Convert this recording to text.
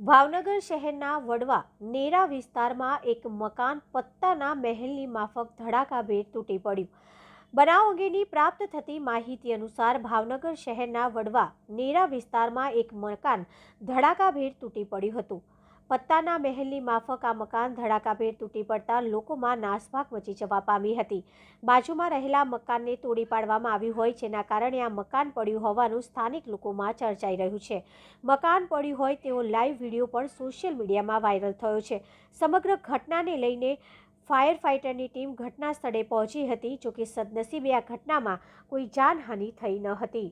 ભાવનગર શહેરના વડવા નેરા વિસ્તારમાં એક મકાન પત્તાના મહેલની માફક ધડાકાભેર તૂટી પડ્યું. બનાવ અંગેની પ્રાપ્ત થતી માહિતી અનુસાર ભાવનગર શહેરના વડવા નેરા વિસ્તારમાં એક મકાન ધડાકાભેર તૂટી પડ્યું હતું. પત્તાના મહેલની માફક આ મકાન ધડાકાભેર તૂટી પડતા લોકોમાં નાસભાગ મચી જવા પામી હતી. બાજુમાં રહેલા મકાનને તોડી પાડવામાં આવ્યું હોય જેના કારણે આ મકાન પડ્યું હોવાનું સ્થાનિક લોકોમાં ચર્ચાઈ રહ્યું છે. મકાન પડ્યું હોય તેવો લાઈવ વીડિયો પણ સોશિયલ મીડિયામાં વાયરલ થયો છે. સમગ્ર ઘટનાને લઈને ફાયર ફાઇટરની ટીમ ઘટના સ્થળે પહોંચી હતી જોકે સદનસીબે આ ઘટનામાં કોઈ જાનહાનિ થઈ ન હતી.